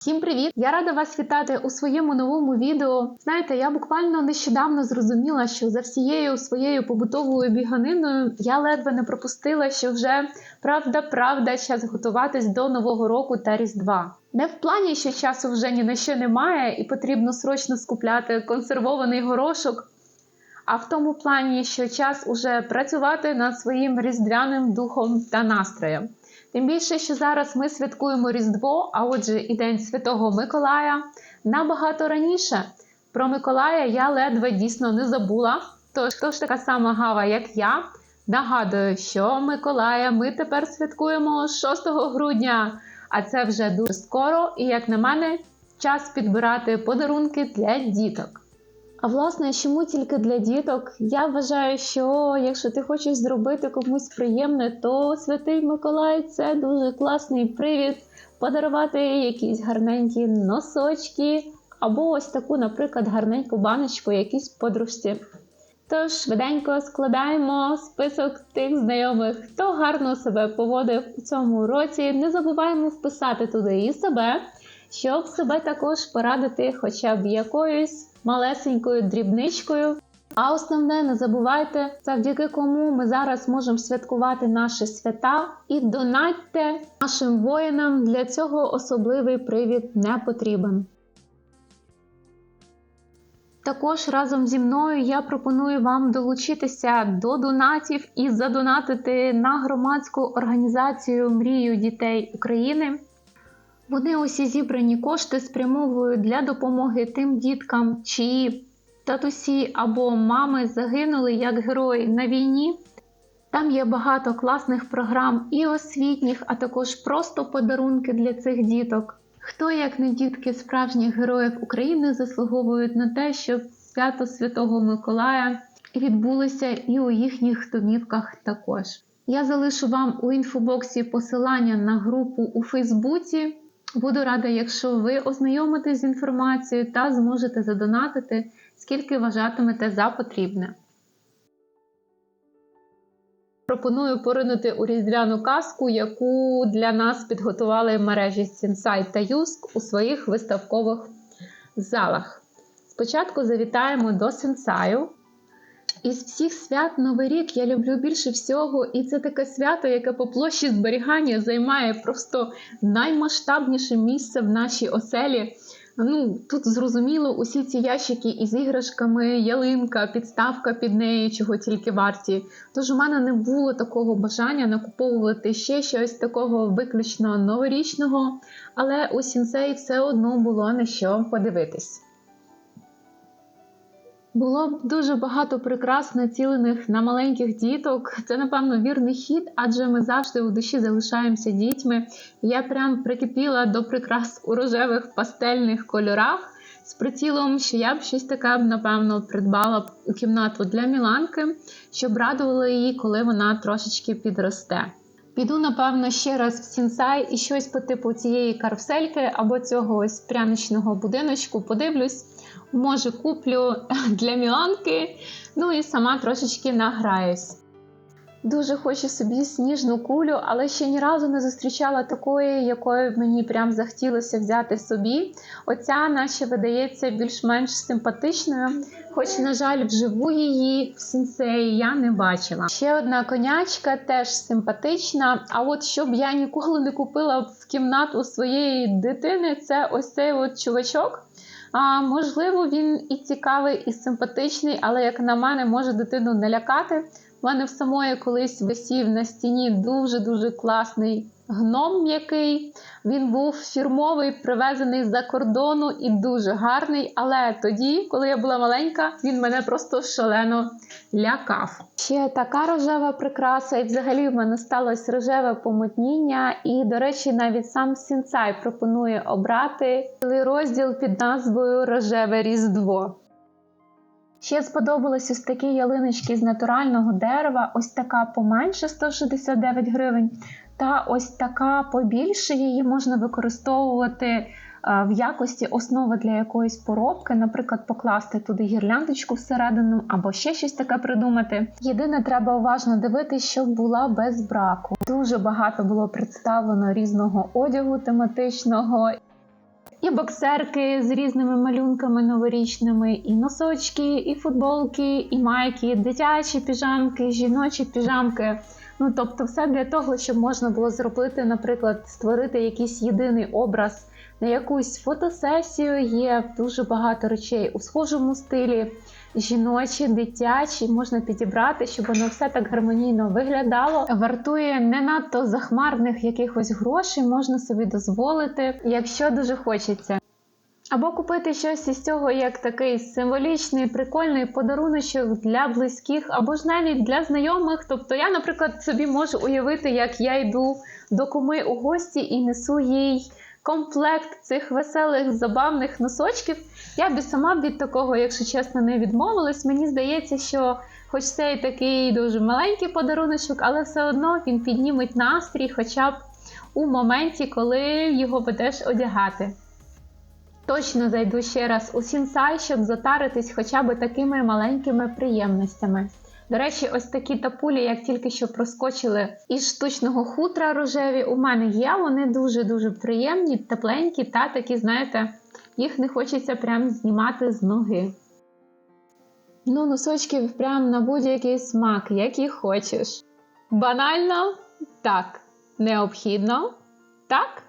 Всім привіт! Я рада вас вітати у своєму новому відео. Знаєте, я буквально нещодавно зрозуміла, що за всією своєю побутовою біганиною я ледве не пропустила, що вже правда, правда, час готуватись до нового року та різдва. Не в плані, що часу вже ні на що немає, і потрібно срочно скупляти консервований горошок. А в тому плані, що час уже працювати над своїм різдвяним духом та настроєм. Тим більше, що зараз ми святкуємо Різдво, а отже, і День Святого Миколая набагато раніше. Про Миколая я ледве дійсно не забула. Тож, хто ж така сама гава, як я, нагадую, що Миколая ми тепер святкуємо 6 грудня, а це вже дуже скоро, і, як на мене, час підбирати подарунки для діток. А власне, чому тільки для діток? Я вважаю, що якщо ти хочеш зробити комусь приємне, то Святий Миколай це дуже класний привід подарувати якісь гарненькі носочки, або ось таку, наприклад, гарненьку баночку якійсь подружці. Тож швиденько складаємо список тих знайомих, хто гарно себе поводив у цьому році. Не забуваємо вписати туди і себе, щоб себе також порадити хоча б якоюсь малесенькою дрібничкою. А основне, не забувайте, завдяки кому ми зараз можемо святкувати наші свята і донатьте нашим воїнам. Для цього особливий привід не потрібен. Також разом зі мною я пропоную вам долучитися до донатів і задонатити на громадську організацію Мрію дітей України. Вони усі зібрані кошти спрямовують для допомоги тим діткам, чиї татусі або мами загинули як герої на війні. Там є багато класних програм і освітніх, а також просто подарунки для цих діток. Хто, як не дітки справжніх героїв України, заслуговують на те, щоб свято Святого Миколая відбулося і у їхніх домівках також. Я залишу вам у інфобоксі посилання на групу у Фейсбуці. Буду рада, якщо ви ознайомитесь з інформацією та зможете задонатити, скільки вважатимете за потрібне. Пропоную поринути у різдвяну казку, яку для нас підготували мережі Сінсай та Юск у своїх виставкових залах. Спочатку завітаємо до Сенсаю. Із всіх свят Новий рік я люблю більше всього, і це таке свято, яке по площі зберігання займає просто наймасштабніше місце в нашій оселі. Ну, Тут зрозуміло усі ці ящики із іграшками, ялинка, підставка під неї, чого тільки варті. Тож у мене не було такого бажання накуповувати ще щось такого виключно новорічного, але у сінсей все одно було на що подивитись. Було б дуже багато прикрас націлених на маленьких діток. Це, напевно, вірний хід, адже ми завжди у душі залишаємося дітьми. Я прям прикипіла до прикрас у рожевих пастельних кольорах з прицілом, що я б щось таке, напевно, придбала у кімнату для Міланки, щоб радувало її, коли вона трошечки підросте. Піду, напевно, ще раз в Сінсай і щось по типу цієї карусельки або цього ось пряничного будиночку подивлюсь. Може, куплю для Міланки, ну і сама трошечки награюсь. Дуже хочу собі сніжну кулю, але ще ні разу не зустрічала такої, якої мені прям захотілося взяти собі. Оця, наче видається, більш-менш симпатичною, хоч, на жаль, вживу її в сенсеї я не бачила. Ще одна конячка теж симпатична. А от щоб я ніколи не купила в кімнату своєї дитини, це ось цей от чувачок. А можливо, він і цікавий, і симпатичний, але, як на мене, може дитину не лякати. У мене в самої колись висів на стіні дуже-дуже класний гном м'який. Він був фірмовий, привезений з-за кордону і дуже гарний. Але тоді, коли я була маленька, він мене просто шалено лякав. Ще така рожева прикраса, і взагалі в мене сталося рожеве помутніння. І, до речі, навіть сам Сінцай пропонує обрати розділ під назвою Рожеве Різдво. Ще сподобалось ось такі ялиночки з натурального дерева, ось така поменше 169 гривень. Та ось така побільше її можна використовувати е, в якості основи для якоїсь поробки, наприклад, покласти туди гірляндочку всередину або ще щось таке придумати. Єдине, треба уважно дивитися, щоб була без браку. Дуже багато було представлено різного одягу тематичного. І боксерки з різними малюнками новорічними, і носочки, і футболки, і майки, дитячі піжамки, жіночі піжамки. Ну тобто, все для того, щоб можна було зробити, наприклад, створити якийсь єдиний образ на якусь фотосесію. Є дуже багато речей у схожому стилі. Жіночі, дитячі можна підібрати, щоб воно все так гармонійно виглядало. Вартує не надто захмарних якихось грошей, можна собі дозволити, якщо дуже хочеться. Або купити щось із цього як такий символічний, прикольний подаруночок для близьких, або ж навіть для знайомих. Тобто я, наприклад, собі можу уявити, як я йду до куми у гості і несу їй комплект цих веселих забавних носочків. Я б сама від такого, якщо чесно, не відмовилась. Мені здається, що, хоч це і такий дуже маленький подаруночок, але все одно він підніметь настрій, хоча б у моменті, коли його будеш одягати. Точно зайду ще раз у сінсай, щоб затаритись хоча б такими маленькими приємностями. До речі, ось такі тапулі, як тільки що проскочили із штучного хутра рожеві, у мене є. Вони дуже-дуже приємні, тепленькі та такі, знаєте, їх не хочеться прям знімати з ноги. Ну, носочків прям на будь-який смак, який хочеш. Банально? Так. Необхідно? Так.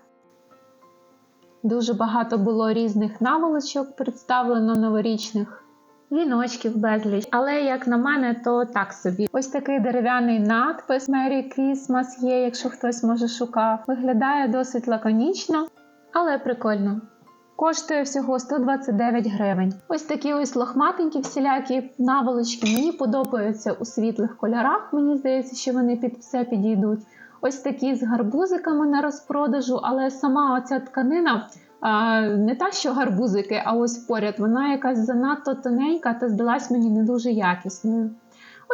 Дуже багато було різних наволочок представлено новорічних, віночків безліч. Але, як на мене, то так собі. Ось такий дерев'яний надпис Merry Christmas є, якщо хтось може шукав. Виглядає досить лаконічно, але прикольно. Коштує всього 129 гривень. Ось такі ось лохматенькі всілякі наволочки. Мені подобаються у світлих кольорах. Мені здається, що вони під все підійдуть. Ось такі з гарбузиками на розпродажу, але сама оця тканина а, не та, що гарбузики, а ось поряд, вона якась занадто тоненька та здалась мені не дуже якісною.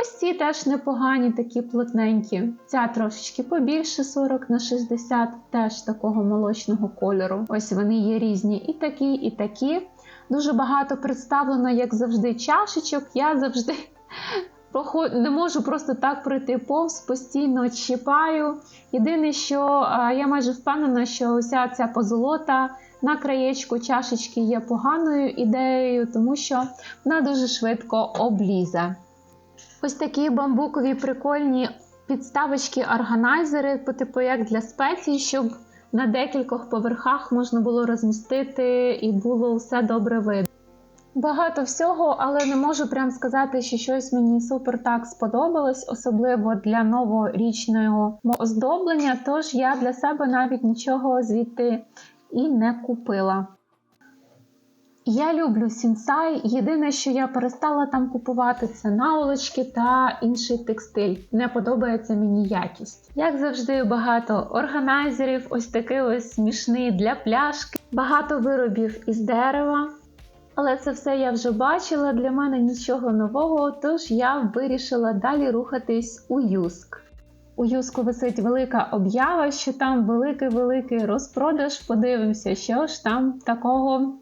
Ось ці теж непогані, такі плотненькі. Ця трошечки побільше 40 на 60, теж такого молочного кольору. Ось вони є різні і такі, і такі. Дуже багато представлено, як завжди, чашечок. Я завжди не можу просто так пройти повз, постійно чіпаю. Єдине, що я майже впевнена, що уся ця позолота на краєчку чашечки є поганою ідеєю, тому що вона дуже швидко облізе. Ось такі бамбукові прикольні підставочки-органайзери, по типу як для спецій, щоб на декількох поверхах можна було розмістити і було все добре видно. Багато всього, але не можу прям сказати, що щось мені супер так сподобалось, особливо для новорічного оздоблення. Тож я для себе навіть нічого звідти і не купила. Я люблю сінсай. Єдине, що я перестала там купувати, це наволочки та інший текстиль. Не подобається мені якість. Як завжди, багато органайзерів, ось такий ось смішний для пляшки, багато виробів із дерева. Але це все я вже бачила, для мене нічого нового, тож я вирішила далі рухатись у Юск. У Юску висить велика об'ява, що там великий-великий розпродаж. Подивимося, що ж там такого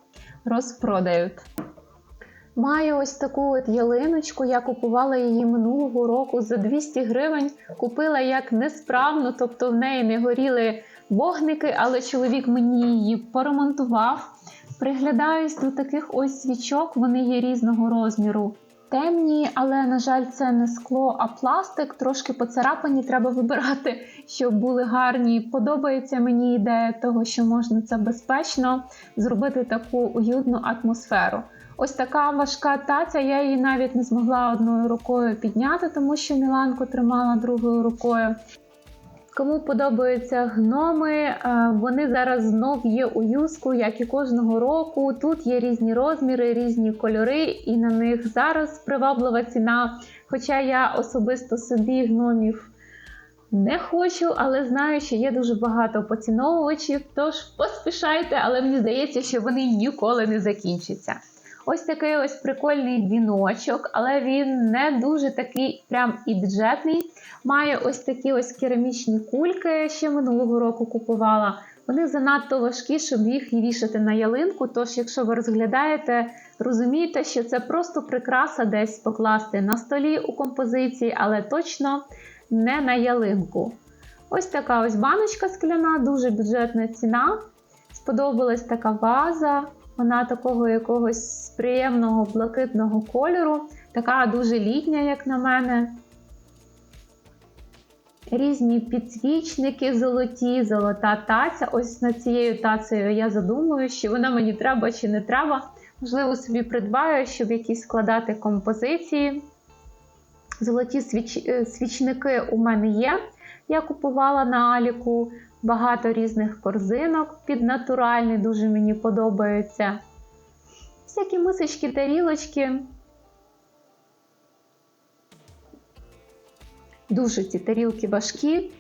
розпродають. Маю ось таку от ялиночку, я купувала її минулого року за 200 гривень. Купила як несправну, тобто в неї не горіли вогники, але чоловік мені її поремонтував. Приглядаюсь до таких ось свічок, вони є різного розміру. Темні, але, на жаль, це не скло, а пластик, трошки поцарапані, треба вибирати, щоб були гарні. Подобається мені ідея того, що можна це безпечно зробити таку уютну атмосферу. Ось така важка таця, я її навіть не змогла одною рукою підняти, тому що Міланку тримала другою рукою. Кому подобаються гноми, е, вони зараз знов є у юску, як і кожного року. Тут є різні розміри, різні кольори, і на них зараз приваблива ціна. Хоча я особисто собі гномів не хочу, але знаю, що є дуже багато поціновувачів, тож поспішайте, але мені здається, що вони ніколи не закінчаться. Ось такий ось прикольний віночок, але він не дуже такий прям і бюджетний. Має ось такі ось керамічні кульки, ще минулого року купувала. Вони занадто важкі, щоб їх вішати на ялинку. Тож, якщо ви розглядаєте, розумієте, що це просто прикраса десь покласти на столі у композиції, але точно не на ялинку. Ось така ось баночка скляна, дуже бюджетна ціна. сподобалась така ваза. Вона такого якогось приємного блакитного кольору, така дуже літня, як на мене. Різні підсвічники золоті, золота таця. Ось над цією тацею я задумую, що вона мені треба чи не треба. Можливо, собі придбаю, щоб якісь складати композиції. Золоті свіч... е, свічники у мене є. Я купувала на Аліку багато різних корзинок під натуральний, дуже мені подобаються. Всякі мисочки, тарілочки. Дуже ці тарілки важкі.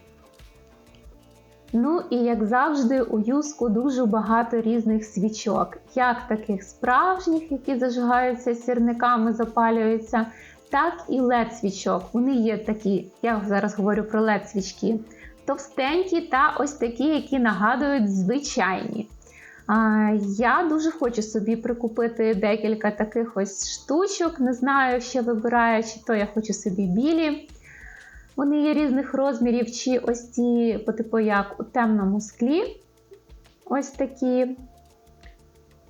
Ну і як завжди, у юску дуже багато різних свічок, як таких справжніх, які зажигаються сірниками, запалюються, так і led свічок. Вони є такі, я зараз говорю про led свічки, товстенькі та ось такі, які нагадують звичайні. Я дуже хочу собі прикупити декілька таких ось штучок. Не знаю, що вибираю, чи то я хочу собі білі. Вони є різних розмірів, чи ось ці, по типу, як у темному склі. Ось такі.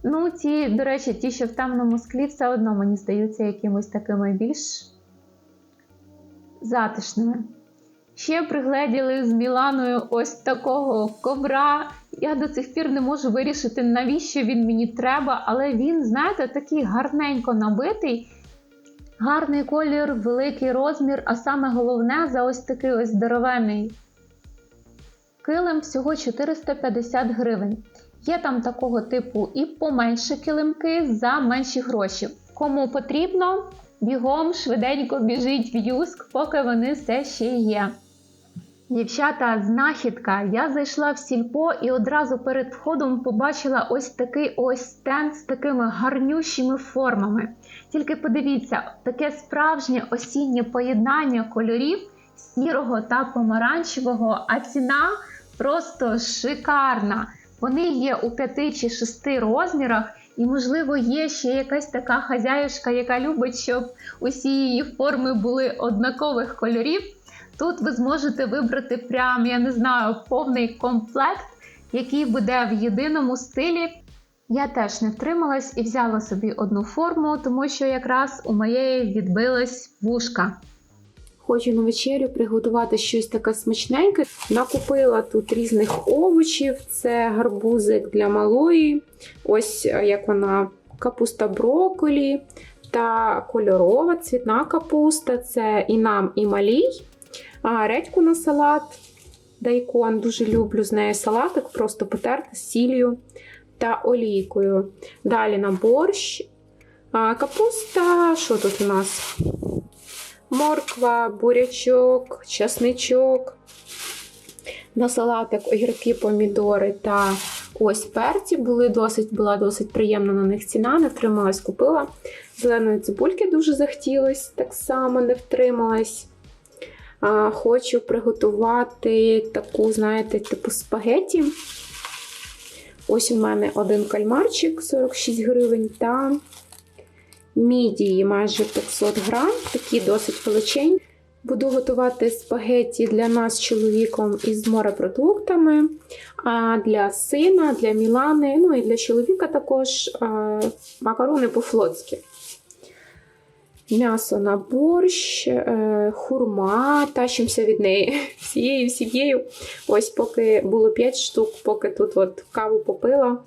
Ну, ці, до речі, ті, що в темному склі, все одно мені здаються якимось такими більш затишними. Ще пригледіли з Міланою ось такого ковра. Я до цих пір не можу вирішити, навіщо він мені треба, але він, знаєте, такий гарненько набитий. Гарний колір, великий розмір, а саме головне за ось такий ось здоровений килим всього 450 гривень. Є там такого типу і поменше килимки за менші гроші. Кому потрібно, бігом швиденько біжіть в юск, поки вони все ще є. Дівчата, знахідка. Я зайшла в сільпо і одразу перед входом побачила ось такий ось стенд з такими гарнющими формами. Тільки подивіться, таке справжнє осіннє поєднання кольорів сірого та помаранчевого, а ціна просто шикарна. Вони є у 5 чи 6 розмірах, і, можливо, є ще якась така хазяюшка, яка любить, щоб усі її форми були однакових кольорів. Тут ви зможете вибрати прям, я не знаю, повний комплект, який буде в єдиному стилі. Я теж не втрималась і взяла собі одну форму, тому що якраз у моєї відбилась вушка. Хочу на вечерю приготувати щось таке смачненьке. Накупила тут різних овочів: це гарбузик для малої, ось е, як вона, капуста брокколі та кольорова цвітна капуста це і нам, і малій. А редьку на салат, дайкон, дуже люблю з нею салатик, просто потерти з сіллю та олійкою. Далі на борщ. А, капуста, що тут у нас? Морква, бурячок, часничок. На салатик огірки, помідори та ось перці були досить, була досить приємна на них ціна, не втрималась, купила. Зеленої цибульки дуже захотілось, так само не втрималась. Хочу приготувати таку, знаєте, типу спагеті. Ось у мене один кальмарчик 46 гривень та мідії майже 500 грам, такі досить величенькі. Буду готувати спагетті для нас з чоловіком із морепродуктами, а для сина, для Мілани, ну і для чоловіка також макарони по-флотськи. М'ясо на борщ, е, хурма, тащимося від неї всією сім'єю. Ось поки було 5 штук, поки тут от каву попила,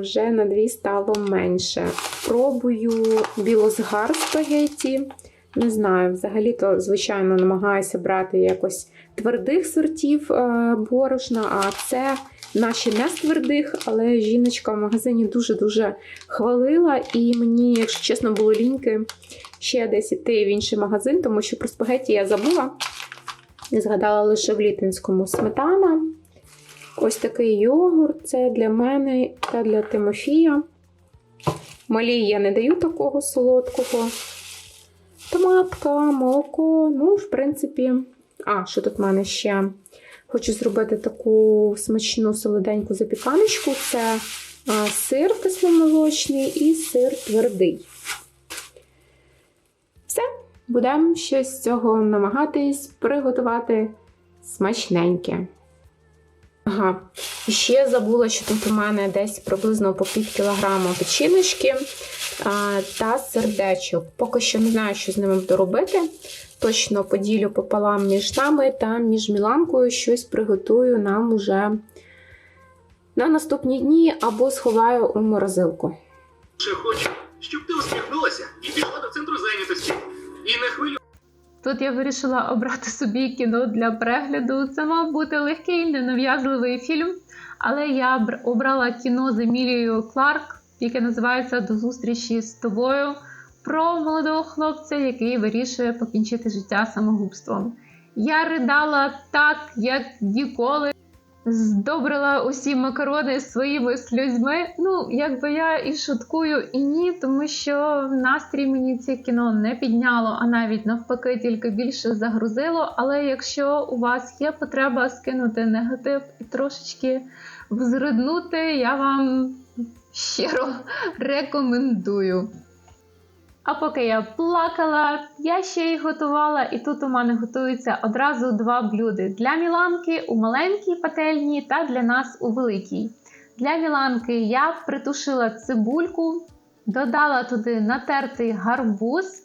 вже на дві стало менше. Пробую білозгар спагетті. Не знаю, взагалі-то, звичайно, намагаюся брати якось твердих сортів е, борошна, а це наші не з твердих, але жіночка в магазині дуже-дуже хвалила, і мені, якщо чесно, було ліньки ще десь іти в інший магазин, тому що про спагетті я забула. І згадала лише в літинському сметана. Ось такий йогурт це для мене та для Тимофія. Малій я не даю такого солодкого. Томатка, молоко. Ну, в принципі, а, що тут в мене ще? Хочу зробити таку смачну солоденьку запіканочку. Це сир кисломолочний і сир твердий. Все, будемо щось з цього намагатись приготувати смачненьке. Ага, ще забула, що тут у мене десь приблизно по пів кілограма печіночки та сердечок. Поки що не знаю, що з ними буду робити. Точно поділю пополам між нами та між Міланкою щось приготую нам уже на наступні дні або сховаю у морозилку. Ще хочу, щоб ти усміхнулася і пішла до центру зайнятості. І не хвилю. Тут я вирішила обрати собі кіно для перегляду. Це мав бути легкий, ненав'язливий фільм, але я обрала кіно з Емілією Кларк, яке називається До зустрічі з тобою. Про молодого хлопця, який вирішує покінчити життя самогубством. Я ридала так, як ніколи. Здобрила усі макарони своїми сльозьми. Ну, якби я і шуткую, і ні, тому що настрій мені це кіно не підняло, а навіть навпаки, тільки більше загрузило. Але якщо у вас є потреба скинути негатив і трошечки взриднути, я вам щиро рекомендую. А поки я плакала, я ще й готувала, і тут у мене готуються одразу два блюди для Міланки у маленькій пательні та для нас у великій. Для Міланки я притушила цибульку, додала туди натертий гарбуз,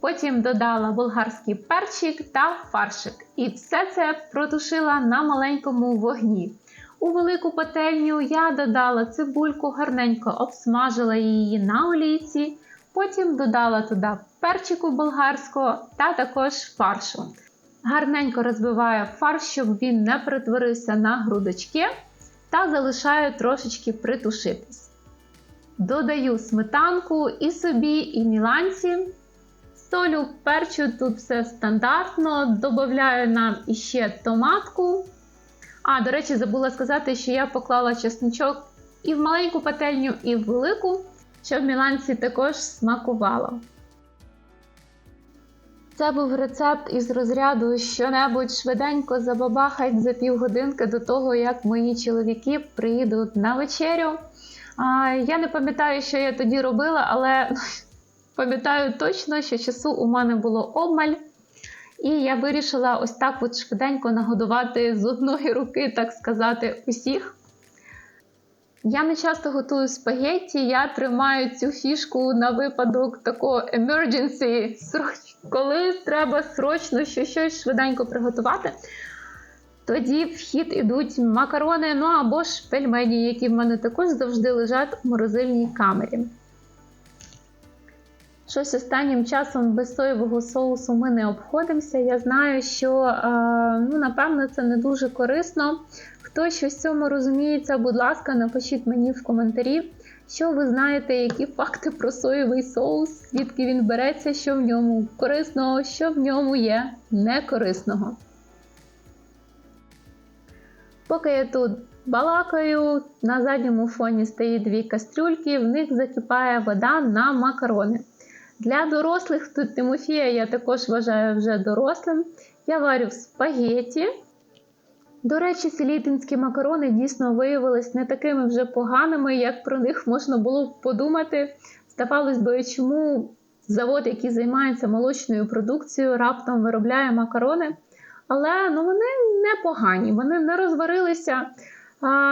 потім додала болгарський перчик та фаршик. І все це протушила на маленькому вогні. У велику пательню я додала цибульку, гарненько обсмажила її на олійці. Потім додала туди перчику болгарського та також фаршу. Гарненько розбиваю фарш, щоб він не перетворився на грудочки, та залишаю трошечки притушитись. Додаю сметанку і собі, і міланці. Солю, перчу, тут все стандартно. Додаю нам іще томатку. А, до речі, забула сказати, що я поклала чесничок і в маленьку пательню, і в велику щоб Міланці також смакувало. Це був рецепт із розряду що-небудь швиденько забабахать за півгодинки до того, як мої чоловіки приїдуть на вечерю. А, я не пам'ятаю, що я тоді робила, але пам'ятаю точно, що часу у мене було обмаль. І я вирішила ось так от швиденько нагодувати з одної руки, так сказати, усіх. Я не часто готую спагетті, я тримаю цю фішку на випадок такого emergency, коли треба срочно щось швиденько приготувати. Тоді в хід ідуть макарони, ну або ж пельмені, які в мене також завжди лежать у морозильній камері. Щось останнім часом без соєвого соусу ми не обходимося. Я знаю, що е, ну, напевно це не дуже корисно. Хто щось в цьому розуміється, будь ласка, напишіть мені в коментарі, що ви знаєте, які факти про соєвий соус, звідки він береться, що в ньому корисного, що в ньому є некорисного. Поки я тут балакаю, на задньому фоні стоїть дві кастрюльки, в них закипає вода на макарони. Для дорослих тут Тимофія я також вважаю вже дорослим. Я варю спагеті. До речі, селітинські макарони дійсно виявились не такими вже поганими, як про них можна було б подумати. Здавалось би, чому завод, який займається молочною продукцією, раптом виробляє макарони. Але ну, вони непогані, вони не розварилися,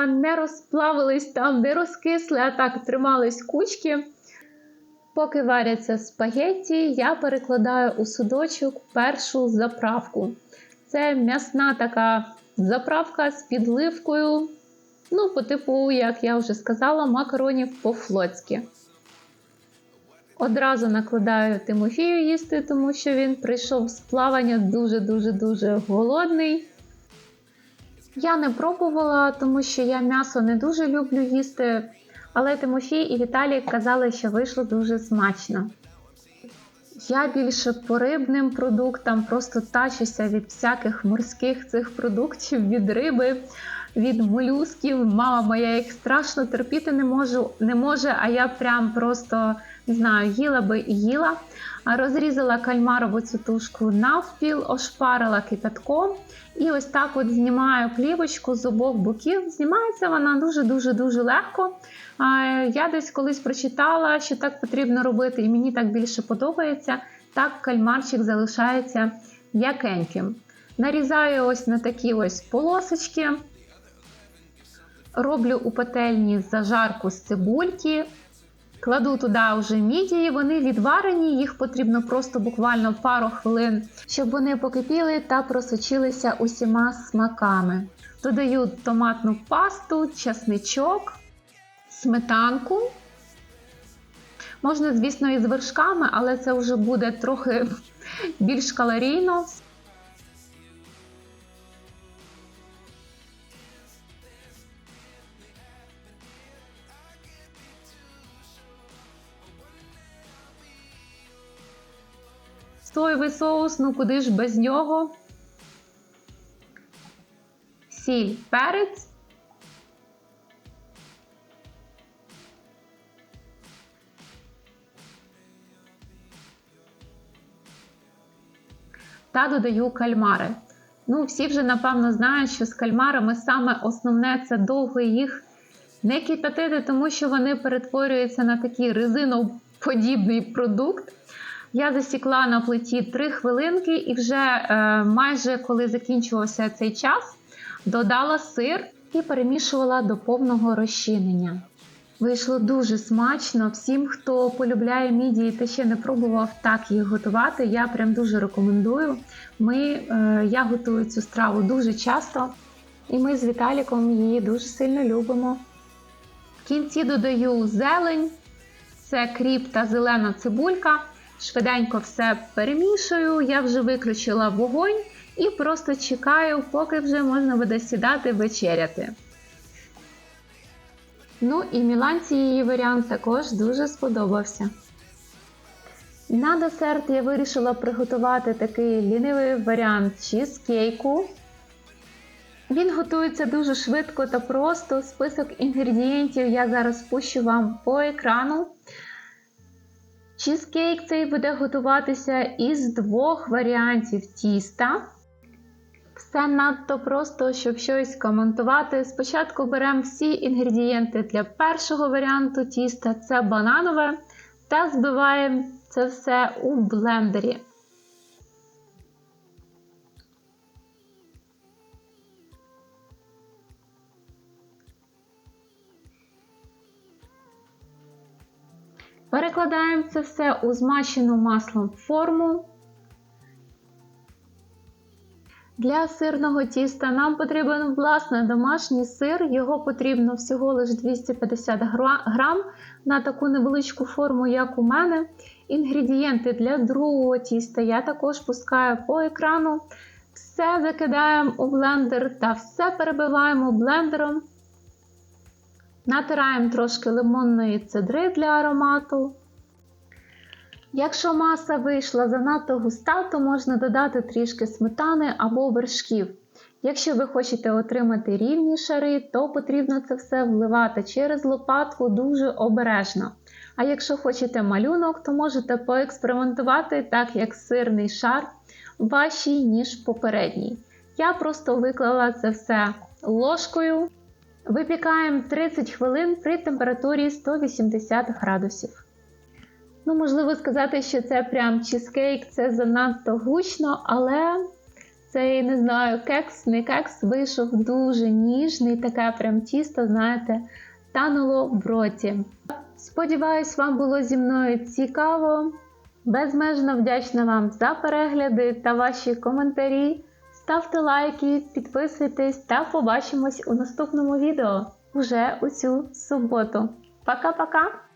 не розплавились там, не розкисли, а так тримались кучки. Поки варяться спагетті, я перекладаю у судочок першу заправку. Це м'ясна така заправка з підливкою. Ну, по типу, як я вже сказала, макаронів по-флотськи. Одразу накладаю Тимофію їсти, тому що він прийшов з плавання дуже-дуже дуже голодний. Я не пробувала, тому що я м'ясо не дуже люблю їсти. Але Тимофій і Віталій казали, що вийшло дуже смачно. Я більше по рибним продуктам просто тачуся від всяких морських цих продуктів, від риби, від молюсків. Мама моя їх страшно терпіти не можу, не може, а я прям просто не знаю, їла би і їла. Розрізала кальмарову цю тушку навпіл, ошпарила кипятком. І ось так от знімаю плівочку з обох боків. Знімається вона дуже-дуже дуже легко. Я десь колись прочитала, що так потрібно робити, і мені так більше подобається. Так кальмарчик залишається м'якеньким. Нарізаю ось на такі ось полосочки. Роблю у пательні зажарку з цибульки. Кладу туди вже мідії, вони відварені, їх потрібно просто буквально пару хвилин, щоб вони покипіли та просочилися усіма смаками. Додаю томатну пасту, чесничок, сметанку. Можна, звісно, і з вершками, але це вже буде трохи більш калорійно. Соєвий соус, ну куди ж без нього? Сіль, перець. Та додаю кальмари. Ну, всі вже напевно знають, що з кальмарами саме основне це довго їх не кипятити, тому що вони перетворюються на такий резиноподібний продукт. Я засікла на плиті 3 хвилинки, і вже е, майже коли закінчувався цей час, додала сир і перемішувала до повного розчинення. Вийшло дуже смачно. Всім, хто полюбляє мідії та ще не пробував так їх готувати, я прям дуже рекомендую. Ми, е, я готую цю страву дуже часто, і ми з Віталіком її дуже сильно любимо. В кінці додаю зелень, це кріп та зелена цибулька. Швиденько все перемішую, я вже виключила вогонь і просто чекаю, поки вже можна буде сідати вечеряти. Ну і Міланці її варіант також дуже сподобався. На десерт я вирішила приготувати такий лінивий варіант чізкейку. Він готується дуже швидко та просто. Список інгредієнтів я зараз спущу вам по екрану. Чізкейк цей буде готуватися із двох варіантів тіста. Все надто просто, щоб щось коментувати. Спочатку беремо всі інгредієнти для першого варіанту тіста це бананове, та збиваємо це все у блендері. Перекладаємо це все у змащену маслом форму. Для сирного тіста нам потрібен власне домашній сир, його потрібно всього лише 250 грам на таку невеличку форму, як у мене. Інгредієнти для другого тіста я також пускаю по екрану. Все закидаємо у блендер та все перебиваємо блендером. Натираємо трошки лимонної цедри для аромату. Якщо маса вийшла занадто густа, то можна додати трішки сметани або вершків. Якщо ви хочете отримати рівні шари, то потрібно це все вливати через лопатку дуже обережно. А якщо хочете малюнок, то можете поекспериментувати так, як сирний шар важчий, ніж попередній. Я просто виклала це все ложкою. Випікаємо 30 хвилин при температурі 180 градусів. Ну, можливо сказати, що це прям чизкейк, це занадто гучно, але цей, не знаю, кекс, не кекс вийшов дуже ніжний, таке прям тісто, знаєте, тануло в роті. Сподіваюсь, вам було зі мною цікаво. Безмежно вдячна вам за перегляди та ваші коментарі. Ставте лайки, підписуйтесь та побачимось у наступному відео уже у цю суботу. Пока-пока!